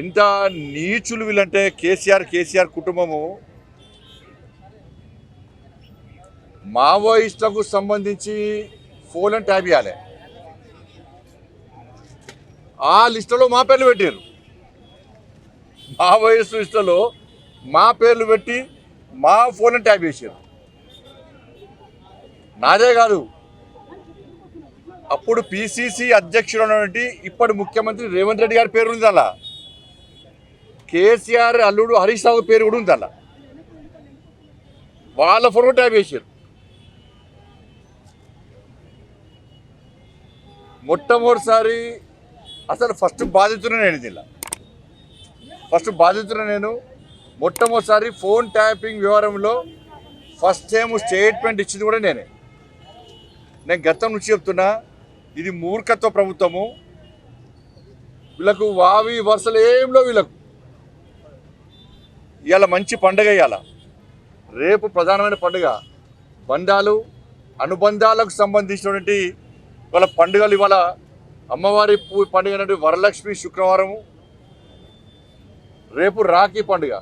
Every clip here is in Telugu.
ఎంత నీచులు వీళ్ళంటే కేసీఆర్ కేసీఆర్ కుటుంబము. మావోయిస్టులకు సంబంధించి ఫోన్ ట్యాబ్ ఇవ్వాలి ఆ లిస్టులో మా పేర్లు పెట్టారు మావోయిస్టు లిస్టులో మా పేర్లు పెట్టి మా ఫోన్ ట్యాబ్ చేశారు నాదే కాదు అప్పుడు పిసిసి అధ్యక్షుడు ఉన్నటువంటి ఇప్పటి ముఖ్యమంత్రి రేవంత్ రెడ్డి గారి పేరు ఉంది అలా. కేసీఆర్ అల్లుడు హరీష్ రావు పేరు కూడా ఉంది అలా వాళ్ళ ఫోటో ట్యాబ్ చేశారు. మొట్టమొదటిసారి అసలు ఫస్ట్ బాధితుడు నేను దీనిలో. ఫస్ట్ బాధితుడు నేను. మొట్టమొదటిసారి ఫోన్ ట్యాపింగ్ వ్యవహారంలో ఫస్ట్ టైం స్టేట్మెంట్ ఇచ్చింది కూడా నేనే. నేను గతం నుంచి చెప్తున్నా ఇది మూర్ఖత్వ ప్రభుత్వము. వీళ్ళకు వావి వరుసలు ఏంలో వీళ్ళకు. ఇవాళ మంచి పండుగ ఇవాళ రేపు ప్రధానమైన పండుగ. బంధాలు అనుబంధాలకు సంబంధించినటువంటి వాళ్ళ పండుగలు ఇవాళ అమ్మవారి పూ- పండుగ వరలక్ష్మి శుక్రవారము రేపు రాఖీ పండుగ.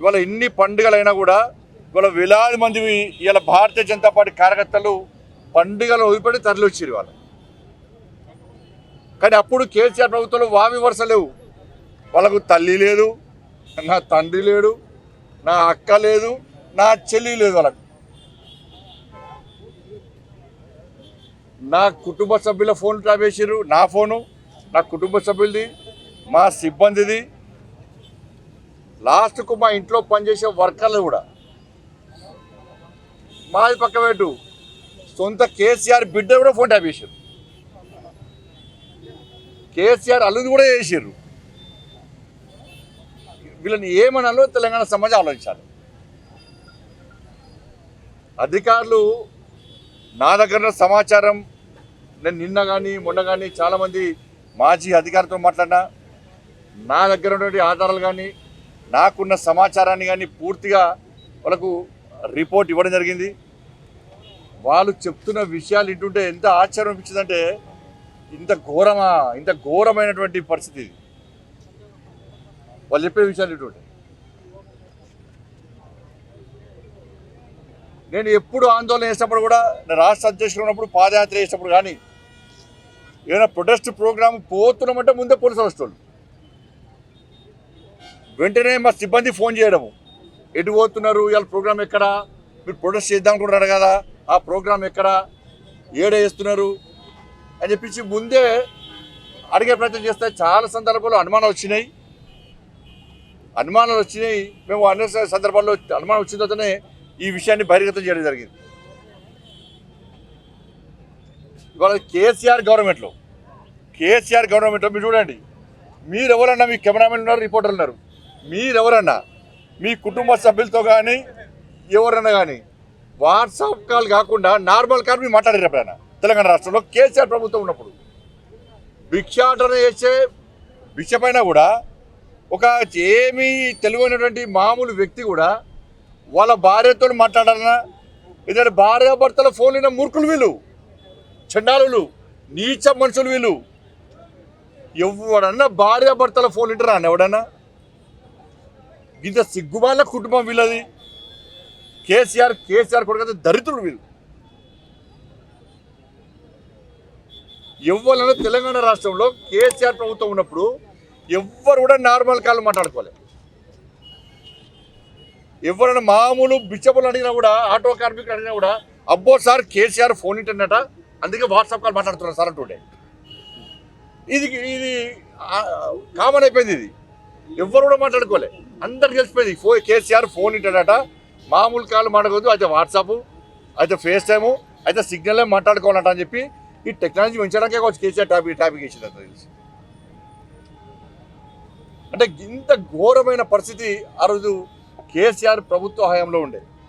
ఇవాళ ఇన్ని పండుగలైనా కూడా ఇవాళ వేలాది మంది ఇవాళ భారతీయ జనతా పార్టీ కార్యకర్తలు పండుగలు వదిలిపెట్టి తరలివచ్చారు ఇవాళ. వాళ్ళు కానీ అప్పుడు కేసీఆర్ ప్రభుత్వంలో వావి వరుస లేవు. వాళ్ళకు తల్లి లేదు నా తండ్రి లేడు నా అక్క లేదు నా చెల్లి లేదు వాళ్ళకు. నా కుటుంబ సభ్యుల ఫోన్ ట్రాప్ చేసారు నా ఫోను నా కుటుంబ సభ్యులది మా సిబ్బందిది. లాస్ట్కు మా ఇంట్లో పనిచేసే వర్కర్లు కూడా. మాది పక్క పెట్టు. సొంత కేసీఆర్ బిడ్డ కూడా ఫోన్ ట్యాప్ చేశారు కేసీఆర్ అల్లుది కూడా చేసారు వీళ్ళని ఏమనాలో తెలంగాణ సమాజం ఆలోచించాలి. అధికారులు నా దగ్గర ఉన్న సమాచారం నేను నిన్న కానీ మొన్న కానీ చాలామంది మాజీ అధికారితో మాట్లాడినా నా దగ్గర ఉన్నటువంటి ఆధారాలు కానీ నాకున్న సమాచారాన్ని కానీ పూర్తిగా వాళ్ళకు రిపోర్ట్ ఇవ్వడం జరిగింది. వాళ్ళు చెప్తున్న విషయాలు ఇంటుంటే ఎంత ఆశ్చర్యం అనిపించిందంటే ఇంత ఘోరమా ఇంత ఘోరమైనటువంటి పరిస్థితి ఇది. వాళ్ళు చెప్పే విషయాలు ఇటువంటి నేను ఎప్పుడు ఆందోళన చేసినప్పుడు కూడా నేను రాష్ట్ర అధ్యక్షులు ఉన్నప్పుడు పాదయాత్ర చేసినప్పుడు కానీ ఏదైనా ప్రొటెస్ట్ ప్రోగ్రామ్ పోతున్నామంటే ముందే పోలీసు వస్తువులు వెంటనే మా సిబ్బంది ఫోన్ చేయడము. ఎటు పోతున్నారు? ఇవాళ ప్రోగ్రామ్ ఎక్కడ? మీరు ప్రొటెస్ట్ చేద్దాం అనుకుంటున్నారు కదా? ఆ ప్రోగ్రామ్ ఎక్కడ? ఏడ వేస్తున్నారు అని చెప్పించి ముందే అడిగే ప్రయత్నం చేస్తే చాలా సందర్భాల్లో అనుమానం వచ్చినాయి. అనుమానాలు వచ్చినాయి. మేము అనేక సందర్భాల్లో అనుమానం వచ్చిన తర్వాతనే ఈ విషయాన్ని బహిర్గతం చేయడం జరిగింది. ఇవాళ కేసీఆర్ గవర్నమెంట్లో కేసీఆర్ గవర్నమెంట్లో మీరు చూడండి మీరు ఎవరన్నా మీ కెమెరామెన్ ఉన్నారు రిపోర్టర్లు ఉన్నారు మీరు ఎవరన్నా మీ కుటుంబ సభ్యులతో కానీ ఎవరన్నా కానీ వాట్సాప్ కాల్ కాకుండా నార్మల్ కాల్ మీరు మాట్లాడారు ఎప్పుడైనా? తెలంగాణ రాష్ట్రంలో కేసీఆర్ ప్రభుత్వం ఉన్నప్పుడు. భిక్షాటన చేసే భిక్ష పైన కూడా ఒక ఏమీ తెలివైనటువంటి మామూలు వ్యక్తి కూడా వాళ్ళ భార్యతో మాట్లాడాలన్నా ఇద్దరు భార్యాభర్తల ఫోన్లైన మూర్ఖులు వీళ్ళు చండాలులు నీచ మనుషులు వీళ్ళు. ఎవడన్నా భార్యాభర్తల ఫోన్ ఇంటారా అని ఎవడన్నా? ఇంత సిగ్గుమాల కుటుంబం వీళ్ళది. కేసీఆర్ కేసీఆర్ కొడుకు దరిద్రుడు వీళ్ళు ఎవరైనా తెలంగాణ రాష్ట్రంలో కేసీఆర్ ప్రభుత్వం ఉన్నప్పుడు ఎవ్వరు కూడా నార్మల్ కాల్ మాట్లాడుకోలేదు ఎవరైనా మామూలు బిచ్చపులు అడిగినా కూడా ఆటో కార్మికులు అడిగినా కూడా అబ్బో సార్ కేసీఆర్ ఫోన్ ఇంటర్నెట్ అందుకే వాట్సాప్ కాల్ మాట్లాడుతున్నారు సార్ అంటుండే. ఇది ఇది కామన్ అయిపోయింది ఇది. ఎవ్వరు కూడా మాట్లాడుకోలే. అందరికి తెలిసిపోయింది ఫో కేసీఆర్ ఫోన్ ఇంటర్నెట్ మామూలు కాల్ మాట్లాడకూడదు అయితే వాట్సాప్ అయితే ఫేస్ టైము అయితే సిగ్నల్ మాట్లాడుకోవాలంట అని చెప్పి ఈ టెక్నాలజీ పెంచడానికే కావచ్చు కేసీఆర్ టాపిక్ టాపిక్ ఇచ్చింది తెలిసి. అంటే ఇంత ఘోరమైన పరిస్థితి ఆ రోజు కేసీఆర్ ప్రభుత్వ హయాంలో ఉండే.